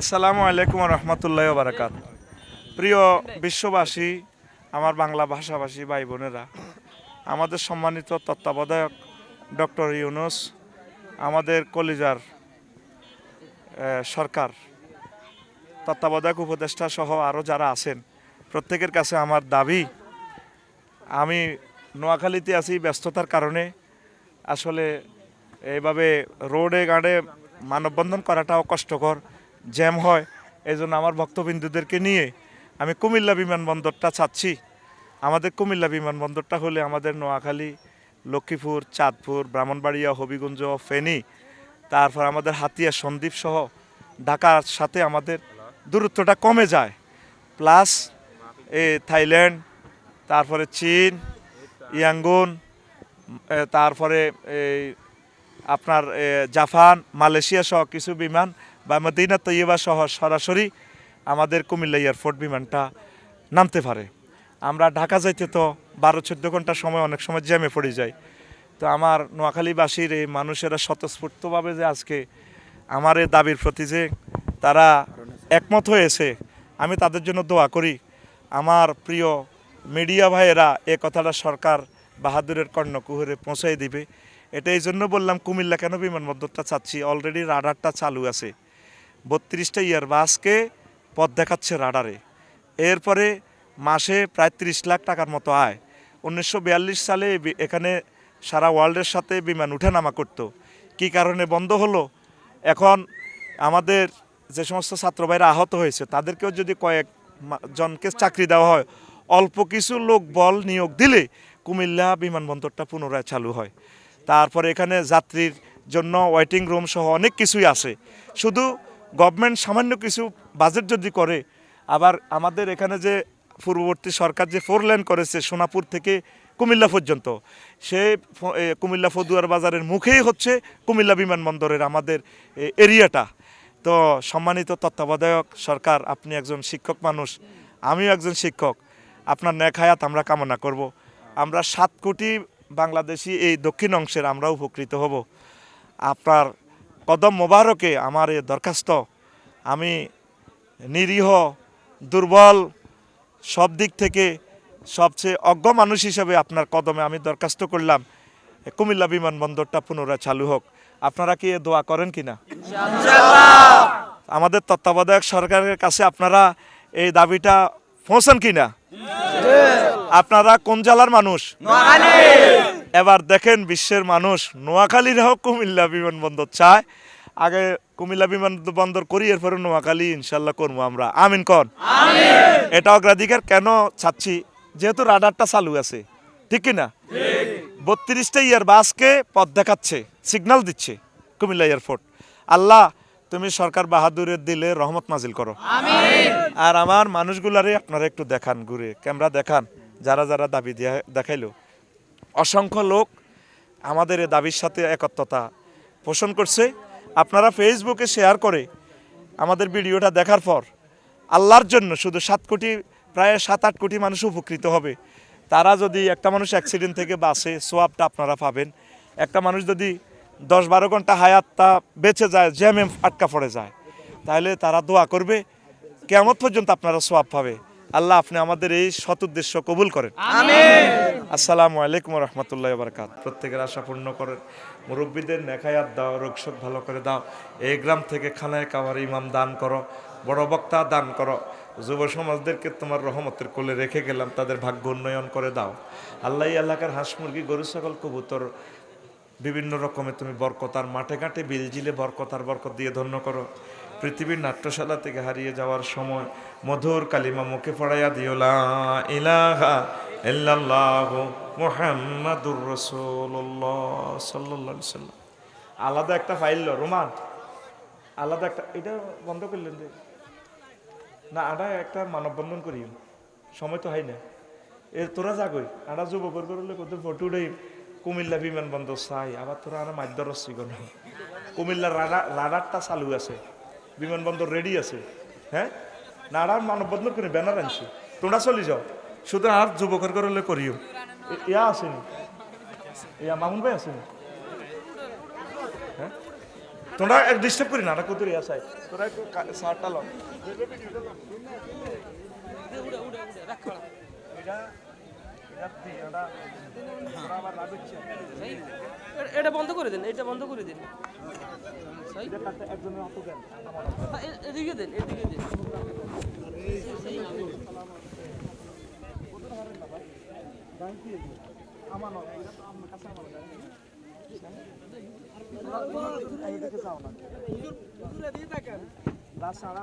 আসসালামু আলাইকুম রহমতুল্লাহ বারাকাত। প্রিয় বিশ্ববাসী, আমার বাংলা ভাষাভাষী ভাই বোনেরা, আমাদের সম্মানিত তত্ত্বাবধায়ক ডক্টর ইউনুস, আমাদের কলিজার সরকার, তত্ত্বাবধায়ক উপদেষ্টা সহ আরও যারা আছেন, প্রত্যেকের কাছে আমার দাবি, আমি নোয়াখালীতে আছি ব্যস্ততার কারণে, আসলে এইভাবে রোডে গাড়ে মানববন্ধন করাটাও কষ্টকর। জ্যাম হয় এই জন্য আমার ভক্তবিন্দুদেরকে নিয়ে আমি কুমিল্লা বিমানবন্দরটা চাচ্ছি। আমাদের কুমিল্লা বিমানবন্দরটা হলে আমাদের নোয়াখালী, লক্ষ্মীপুর, চাঁদপুর, ব্রাহ্মণবাড়িয়া, হবিগঞ্জ ফেনী, তারপর আমাদের হাতিয়া, সন্দ্বীপ সহ ঢাকার সাথে আমাদের দূরত্বটা কমে যায়। প্লাস এ থাইল্যান্ড, তারপরে চীন, ইয়াঙ্গুন তারপরে এই আপনার জাপান, মালয়েশিয়া সহ কিছু বিমান বা মদিনা তৈয়বা সহ সরাসরি আমাদের কুমিল্লা এয়ারপোর্ট বিমানটা নামতে পারে। আমরা ঢাকা যাইতে তো বারো চোদ্দ ঘণ্টা সময় অনেক সময় জ্যামে পড়ে যায় তো আমার নোয়াখালীবাসীর এই মানুষেরা স্বতঃস্ফূর্তভাবে যে আজকে আমার এই দাবির প্রতি যে তারা একমত হয়েছে, আমি তাদের জন্য দোয়া করি। আমার প্রিয় মিডিয়া ভাইয়েরা এ কথাটা সরকার বাহাদুরের কর্ণকুহরে পৌঁছাই দিবে। এটা এই জন্য বললাম, কুমিল্লা কেন বিমানবন্দরটা চাচ্ছি? অলরেডি রাডারটা চালু আছে। বত্রিশটা ইয়ারবাসকে পথ দেখাচ্ছে রাডারে। এরপরে মাসে প্রায় ত্রিশ লাখ টাকার মতো আয়। উনিশশো বিয়াল্লিশ সালে এখানে সারা ওয়ার্ল্ডের সাথে বিমান উঠানামা করতো। কী কারণে বন্ধ হলো? এখন আমাদের যে সমস্ত ছাত্র ভাইরা আহত হয়েছে, তাদেরকেও যদি কয়েক জনকে চাকরি দেওয়া হয়, অল্প কিছু লোক বল নিয়োগ দিলে কুমিল্লা বিমানবন্দরটা পুনরায় চালু হয়। তারপরে এখানে যাত্রীর জন্য ওয়েটিং রুম সহ অনেক কিছুই আছে। শুধু গভর্নমেন্ট সামান্য কিছু বাজেট যদি করে, আবার আমাদের এখানে যে পূর্ববর্তী সরকার যে ফোর লেন করেছে সোনাপুর থেকে কুমিল্লা পর্যন্ত, সে কুমিল্লা ফদুয়ার বাজারের মুখেই হচ্ছে কুমিল্লা বিমানবন্দরের আমাদের এরিয়াটা তো সম্মানিত তত্ত্বাবধায়ক সরকার, আপনি একজন শিক্ষক মানুষ, আমিও একজন শিক্ষক, আপনার ন্যাক হায়াত আমরা কামনা করব। আমরা সাত কোটি বাংলাদেশি এই দক্ষিণ অংশের আমরা উপকৃত হব। আপনার কদম মোবারকে আমার এ দরখাস্ত। আমি নিরীহ দুর্বল সব দিক থেকে সবচেয়ে অজ্ঞ মানুষ হিসেবে আপনার কদমে আমি দরখাস্ত করলাম। কুমিল্লা বিমানবন্দরটা পুনরায় চালু হোক। আপনারা কি এ দোয়া করেন কি না আমাদের তত্ত্বাবধায়ক সরকারের কাছে আপনারা এই দাবিটা পৌঁছান কি না আপনারা কোন জেলার মানুষ? এবার দেখেন বিশ্বের মানুষ নোয়াখালীর হোক কুমিল্লা বিমানবন্দর চায়। আগে কুমিল্লা বিমানবন্দর করি এরপরে নোয়াখালী ইনশাল্লাহ করব আমরা। আমিন কন? এটা অগ্রাধিকার কেন চাচ্ছি যেহেতু রাডারটা চালু আছে। ঠিক কি না বত্রিশটা ইয়ার বাসকে পথ দেখাচ্ছে সিগন্যাল দিচ্ছে কুমিল্লা এয়ারপোর্ট। আল্লাহ তুমি সরকার বাহাদুরের দিলে রহমত নাজিল করো। আর আমার মানুষগুলারে আপনারা একটু দেখান ঘুরে ক্যামেরা দেখান যারা যারা দাবি দিয়া- দেখাইলো। অসংখ্য লোক আমাদের এ দাবির সাথে একত্রতা পোষণ করছে। আপনারা ফেসবুকে শেয়ার করে আমাদের ভিডিওটা দেখার পর আল্লাহর জন্য শুধু সাত কোটি, প্রায় সাত, আট কোটি মানুষ উপকৃত হবে। তারা যদি একটা মানুষ অ্যাক্সিডেন্ট থেকে বাঁচে, সোয়াবটা আপনারা পাবেন। একটা মানুষ যদি দশ বারো ঘণ্টা হায়াতটা বেঁচে যায়, জ্যামে আটকা পড়ে যায়, তাহলে তারা দোয়া করবে কেমন পর্যন্ত আপনারা সোয়াব পাবে। আল্লাহ আপনি আমাদের এই সৎ উদ্দেশ্য কবুল করেন। আসসালামু আলাইকুম রহমতুল্লাহ বারকাত প্রত্যেকের আশা পূর্ণ করেন। মুরব্বীদের নেখায়াত দাও রোগশোক ভালো করে দাও। এই গ্রাম থেকে খানায় কাওয়ার ইমাম দান করো বড় বক্তা দান করো। যুব সমাজদেরকে তোমার রহমতের কোলে রেখে গেলাম তাদের ভাগ্য উন্নয়ন করে দাও। আল্লাহ এই এলাকার হাঁস মুরগি গরু ছাগল কবুতর বিভিন্ন রকমের তুমি বরকতার মাঠে ঘাটে বিলজিলে বরকতার বরকত দিয়ে ধন্য করো। পৃথিবীর নাট্যশালা থেকে হারিয়ে যাওয়ার সময় মধুর কালিমা মুখে পড়াইয়া দিও, লা ইলাহা ইল্লাল্লাহ মুহাম্মাদুর রাসূলুল্লাহ সাল্লাল্লাহু আলাইহি সাল্লাম। আলাদা একটা ফাইল রোমান। আলাদা একটা, এটা বন্ধ করলেন যে। না, আডা একটা মানববন্ধন করি সময় তো হয় না। এ, তোরা যাগই আডা যুবকর করলে কত ফটো উঠাই, কুমিল্লা বিমানবন্দর চাই। আবার তোরা আনা মাধ্য রসি গণ কুমিল্লা রাডার রাডারটা চালু আছে। বিমানবন্দর রেডি আছে। হ্যাঁ? না আর মানববন্ধন করি ব্যানার আনছি। তোমরা চলি যাও। শুধু আর যুবকর করলে করিও। ইয়া আসেনি ইয়া মামুন ভাই আসেনি হ্যাঁ? তোমরা এক ডিস্টার্ব করি না না কুতুরি আসাই তোরা একটু সারটা লো এটা বন্ধ করে দিন এটা বন্ধ করে দিন হ্যাঁ, এদিকে দিন এদিকে দিন আমার কাছে আমার রাত সারা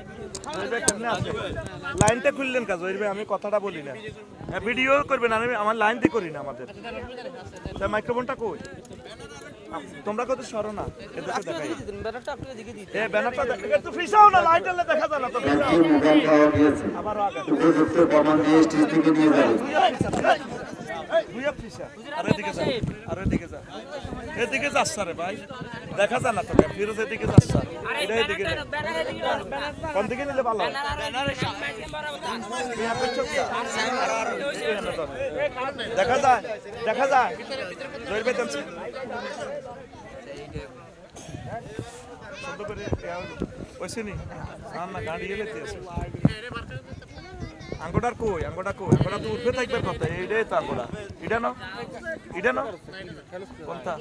লাইনটা খুললেন কাজ ওই আমি কথাটা বলি না হ্যাঁ, ভিডিও করবেন আমি আমার লাইন দিয়ে করি না আমাদের মাইক্রোফোনটা কই তোমরা কত সরো না ব্যানারটা এদিকে দিন এ ব্যানারটা দেখ- একটু ফিসাও না লাইট জ্বাললে দেখা যায় না তো ফিসাও। একটি মোবাইল পাওয়া গিয়েছে আবারও আগে উপযুক্ত প্রমাণ দিয়ে স্টেজ থেকে নিয়ে যাবে দুইয়া ফিসা আর এদিকে যা এদিকে যা রে ভাই দেখা যায় না তোকে এদিকে এটা এদিকে। কোন দিকে নিলে ভালো হয়? ইয়া। দেখা যায় দেখা যায় জয়ের আছে আঙ্গোটার কই? আঙ্গোটা কই? আঙ্গোটা তো উঠবে থাকবে কথা এইটাই তো আঙ্গোটা। এটা না এটা না কোনটা?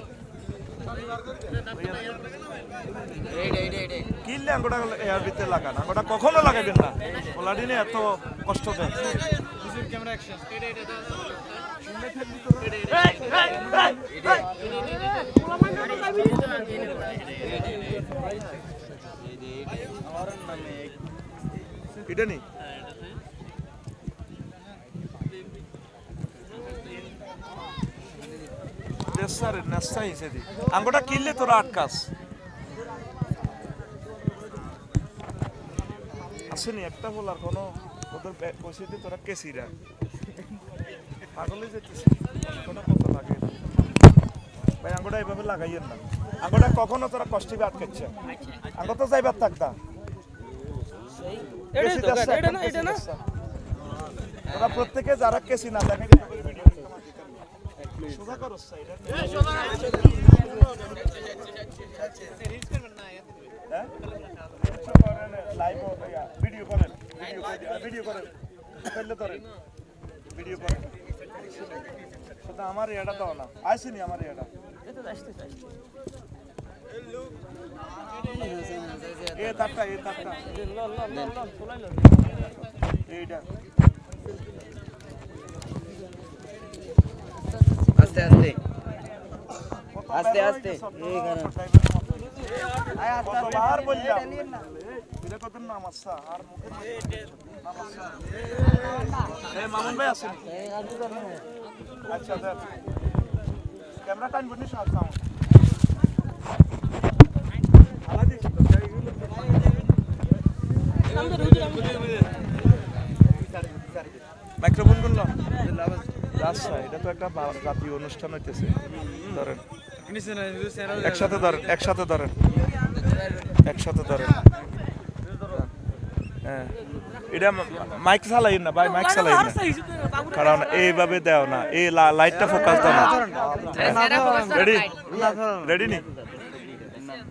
কখনো লাগাবেন না। পোলাডিনে এত কষ্ট দেয় নেসারে নেসা হিসেবে আঙ্গোটা কিনলে তোরা আটকাস। আসেনি একটা হল আর কোনো ওদের পয়সা দিয়ে তোরা কেসিরা। পাগলে যেতেছে। আঙ্গোটা কত লাগে? ভাই আঙ্গোটা এইভাবে লাগাইয়েন না। আঙ্গোটা কখনো তোরা কষ্টে আটকাচ্ছে আঙ্গো তো যাইবার থাকতা না প্রত্যেকে যারা কেসি না দেখে সোজা করো সাইডে হ্যাঁ লাইভ ভিডিও করেন ভিডিও করেন ফেললে ধরেন ভিডিও করেন সেটা আমার এটা দাও না আইসিনি আমার এটা এ তারটা এ তারটা এইটা আস্তে আস্তে আস্তে আস্তে কতবার বললাম এটা কত নামাচ্ছা আর মুখে নামাচ্ছা এই মামুন ভাই আছেন? আচ্ছা ক্যামেরা টাইম বনি সব সাউন্ড আলাদা তো এইগুলো আমাদের হুজুর আমাদের মাইক্রোফোন করলাম। আচ্ছা এটা তো একটা জাতীয় অনুষ্ঠান হইতেছে। ধরেন। একসাথে ধরেন একসাথে ধরেন একসাথে ধরেন হ্যাঁ। এটা মাইক চালাই না ভাই মাইক চালাই না। কারণ এইভাবে দেও না এই লাইটটা ফোকাস দাও না। রেডি রেডি নি?